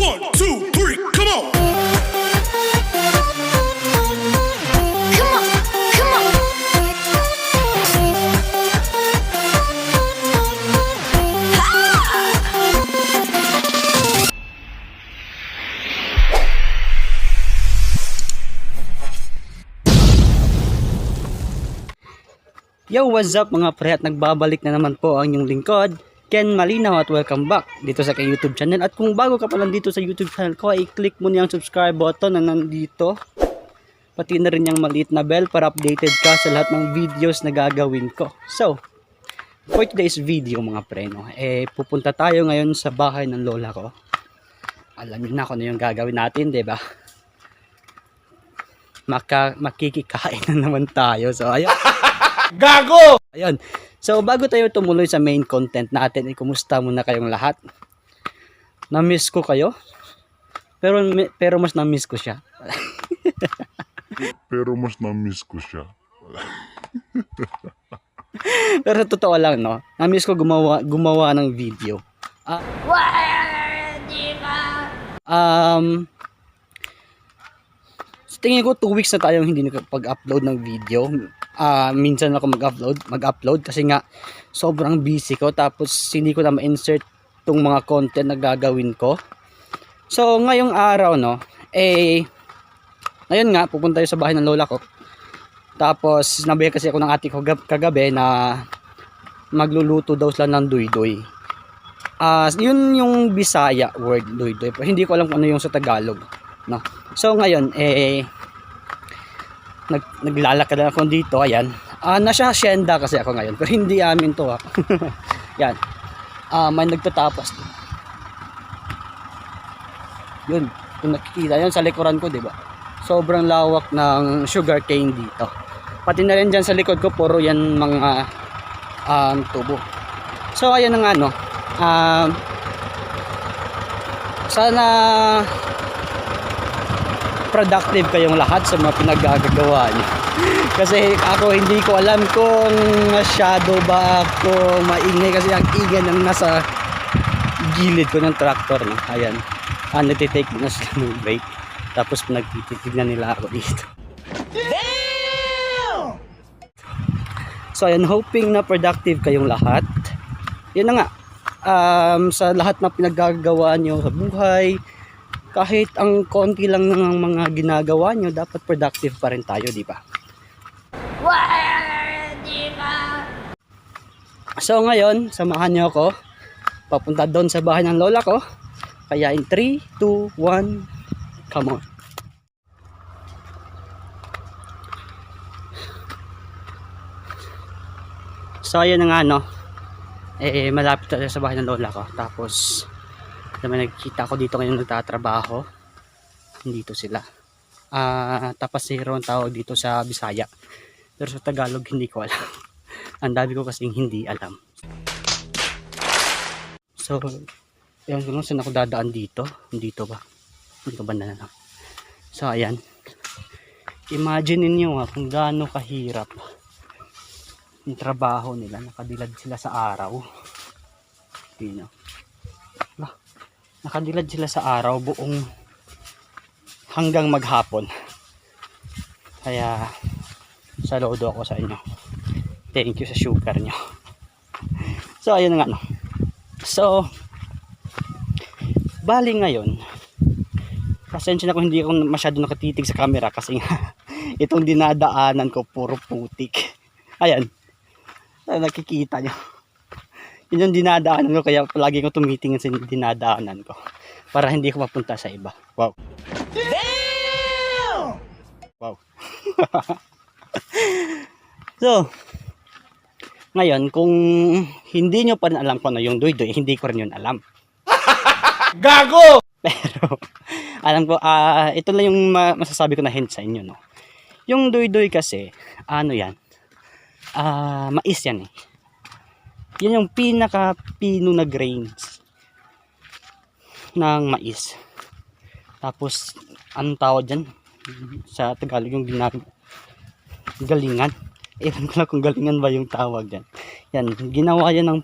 One, two, three, come on. Come on, come on. Yo, what's up mga pre at nagbabalik na naman po ang inyong lingkod, Ken Malinaw at welcome back dito sa kay YouTube channel. At kung bago ka pa lang dito sa YouTube channel ko, i-click mo na yung subscribe button na nandito. Pati na rin yung maliit na bell para updated ka sa lahat ng videos na gagawin ko. So, for today's video mga pre, no, eh, pupunta tayo ngayon sa bahay ng lola ko. Alam niyo na kung ano yung gagawin natin, 'di ba? Maka, makikikain na naman tayo. So, ayun. Gago! Ayun. So, bago tayo tumuloy sa main content natin, eh, kumusta muna kayong lahat? Na-miss ko kayo? Pero, pero mas na-miss ko siya. pero mas na-miss ko siya. Pero totoo lang, no? Na-miss ko gumawa, gumawa ng video. Ah, um, tingin ko, 2 weeks na tayong hindi nakapag-upload ng video. Ah, minsan ako mag-upload, mag-upload kasi nga sobrang busy ko tapos hindi ko na ma-insert tong mga content na gagawin ko. So, ngayong araw, no, eh, ngayon nga, pupunta tayo sa bahay ng lola ko. Tapos, sinabi kasi ako ng ate ko gab- kagabi na magluluto daw sila ng duy-duy. Ah, yun yung Bisaya word duy-duy. Pero hindi ko alam kung ano yung sa Tagalog, no. So ngayon eh nag naglalakad na ako dito, ayan. Ah, nasa hacienda kasi ako ngayon, pero hindi amin to ha. yan. Ah, may nagtatapos. Yun, kung nakikita yan sa likuran ko, 'di ba? Sobrang lawak ng sugar cane dito. Pati na rin dyan sa likod ko, puro yan mga um, tubo. So, ayan na nga, no. Um, sana productive kayong lahat sa mga pinaggagawa niyo. kasi ako hindi ko alam kung masyado ba ako maingay kasi ang ingay ng nasa gilid ko ng tractor no. Ayan. Ah, nagtitake na sila ng break. Tapos nagtitignan nila ako dito. So ayan, hoping na productive kayong lahat. Yun na nga. Um, sa lahat na pinaggagawa nyo sa buhay, kahit ang konti lang ng mga ginagawa nyo, dapat productive pa rin tayo, di ba? So ngayon, samahan nyo ako. Papunta doon sa bahay ng lola ko. Kaya in 3, 2, 1, come on. So ayan na nga no. Eh malapit tayo sa bahay ng lola ko. Tapos naman nagkita ko dito ngayon nagtatrabaho. Dito sila. Ah, tapasero ang tawag dito sa Bisaya. Pero sa Tagalog hindi ko alam. ang dami ko kasing hindi alam. So, ko lang saan ako dadaan dito. Dito ba? Dito ba na lang? So, ayan. Imagine ninyo ha, kung gaano kahirap yung trabaho nila. Nakadilad sila sa araw. Tingnan. Lah, Nakadilad sila sa araw buong hanggang maghapon. Kaya, saludo ako sa inyo. Thank you sa sugar nyo. So, ayun nga no. So, Bali ngayon, pasensya na kung hindi ako masyado nakatitig sa camera kasi nga, itong dinadaanan ko puro putik. Ayan, nakikita nyo. Yun yung dinadaanan ko kaya palagi ko tumitingin sa dinadaanan ko para hindi ko mapunta sa iba. Wow. Wow. so, ngayon, kung hindi nyo pa rin alam kung ano yung doy-doy, hindi ko rin yun alam. Gago! Pero alam ko ah ito lang yung ma- masasabi ko na hint sa inyo no. Yung doy-doy kasi ano 'yan? Ah mais 'yan eh. Yan yung pinaka pino na grains ng mais. Tapos ang tawag diyan sa Tagalog yung ginag galingan. Ewan ko lang kung galingan ba yung tawag diyan. Yan, ginawa yan ng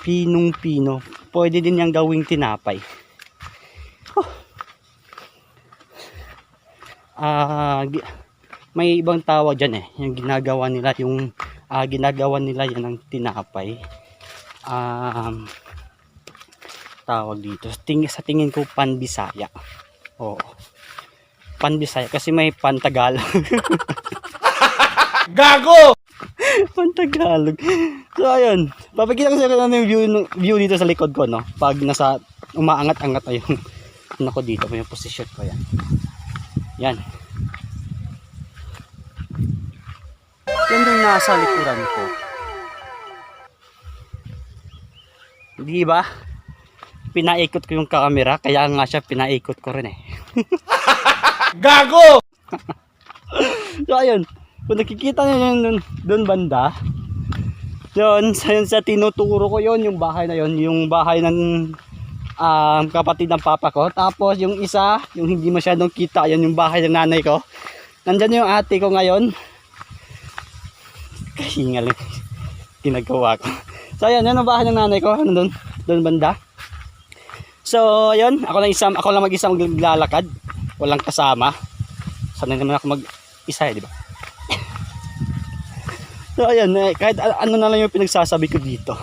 pinong-pino. Pwede din yang gawing tinapay. Oh. Uh, may ibang tawag dyan eh. Yung ginagawa nila yung ah, ginagawa nila yan ng tinapay. Um, tawag dito. Ting, sa tingin ko, panbisaya. Oo. Panbisaya. Kasi may pantagalog. Gago! Pantagalog. So, ayun. Papakita ko sa inyo yung view, view dito sa likod ko, no? Pag nasa, umaangat-angat na yung, ano ko dito, may position ko yan. Yan. Yan yung nasa likuran ko. Di ba? Pinaikot ko yung camera, kaya nga siya pinaikot ko rin eh. Gago! So ayun, kung nakikita nyo yun dun, dun banda, yun, yun sa tinuturo ko yun, yung bahay na yun, yung bahay ng um, kapatid ng papa ko. Tapos yung isa, yung hindi masyadong kita, yun yung bahay ng nanay ko. Nandyan yung ate ko ngayon. Kahingal yung ginagawa ko. So ayun, yun ang bahay ng nanay ko, ano dun, dun banda. So ayun, ako lang isa, ako lang mag-isa maglalakad. Walang kasama. Sanay naman ako mag-isa eh, di ba? So ayan, eh, kahit ano na lang yung pinagsasabi ko dito.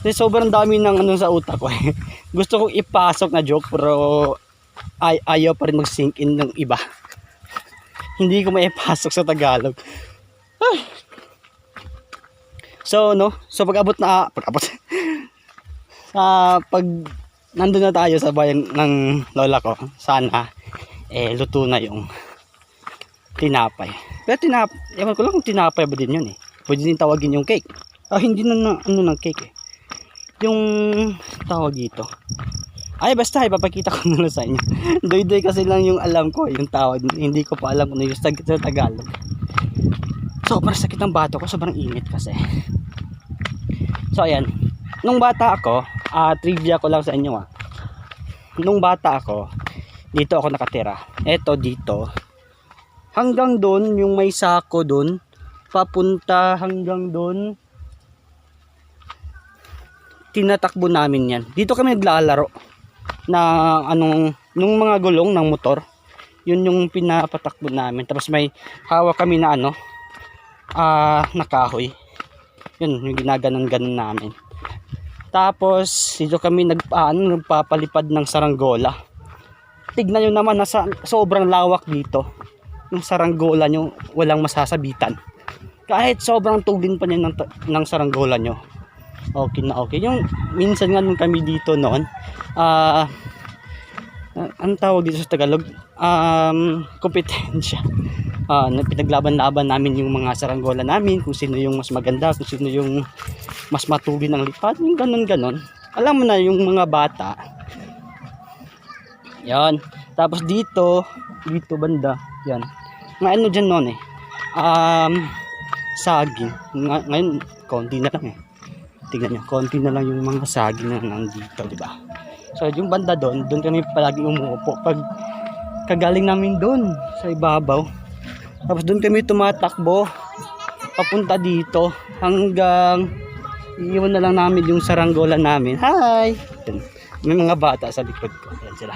Kasi sobrang dami ng ano sa utak ko eh. Gusto kong ipasok na joke pero ay ayaw pa rin mag-sink in ng iba. Hindi ko maipasok sa Tagalog. Ay. So no, so pag abot na pag abot sa pag nandun na tayo sa bayan ng lola ko, sana eh luto na yung tinapay. Pero tinap, ewan ko lang kung tinapay ba din yun eh. Pwede din tawagin yung cake. Ah, hindi na, na ano ng cake eh. Yung tawag dito. Ay, basta, ipapakita ko na sa inyo. Doy-doy kasi lang yung alam ko, yung tawag. Hindi ko pa alam kung ano yung sa Tagalog. Sobrang sakit ng bato ko, sobrang init kasi. So, ayan. Nung bata ako, ah, trivia ko lang sa inyo ah. Nung bata ako, dito ako nakatira. Eto dito, hanggang doon yung may sako doon papunta hanggang doon tinatakbo namin yan dito kami naglalaro na anong nung mga gulong ng motor yun yung pinapatakbo namin tapos may hawak kami na ano ah nakahoy. Yun yung ginaganon-ganon namin. Tapos dito kami nag, ah, ano, nagpapalipad ng saranggola. Tignan nyo naman nasa sobrang lawak dito. Yung saranggola nyo walang masasabitan. Kahit sobrang tugin pa niya ng, ng saranggola nyo. Okay na okay. Yung minsan nga nung kami dito noon ah uh, anong tawag dito sa Tagalog? Um, kompetensya ah pinaglaban-laban namin yung mga saranggola namin kung sino yung mas maganda kung sino yung mas matugin ng lipad yung ganon ganon alam mo na yung mga bata. Yan. Tapos dito dito banda yan. Nga ano dyan noon eh? Um saging. Nga, ngayon konti na lang eh. Tingnan nyo konti na lang yung mga saging na nandito di ba? So yung banda doon doon kami palagi umuupo. Pag kagaling namin doon sa ibabaw tapos doon kami tumatakbo papunta dito hanggang iiwan na lang namin yung saranggola namin. Hi! May mga bata sa likod ko. Yan sila.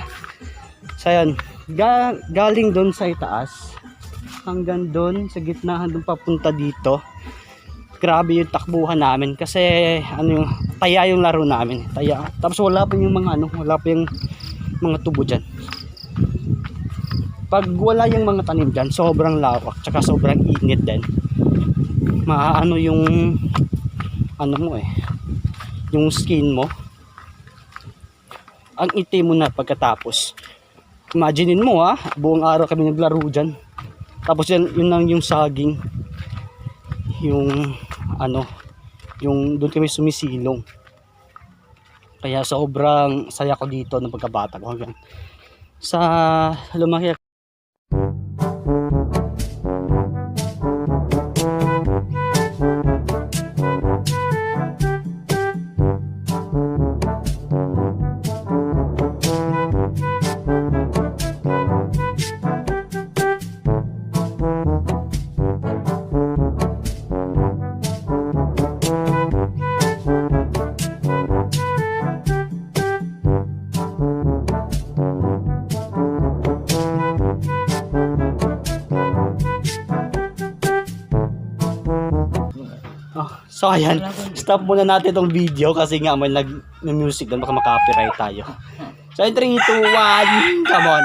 So yan ga, galing doon sa itaas hanggang doon sa gitna hanggang papunta dito. Grabe yung takbuhan namin kasi ano yung taya yung laro namin. Taya. Tapos wala pa yung mga ano wala pa yung mga tubo dyan pag wala yung mga tanim dyan sobrang lawak tsaka sobrang init din. Maano yung ano mo eh yung skin mo. Ang itim mo na pagkatapos. Imaginein mo ha buong araw kami naglaro dyan. Tapos yan, yun lang yung saging. Yung ano yung doon kami sumisilong. Kaya sobrang saya ko dito ng pagkabata ko. Hanggang sa lumaki So ayan, stop muna natin tong video kasi nga may nag-music doon baka makapiright tayo. So in 3, 2, 1, come on.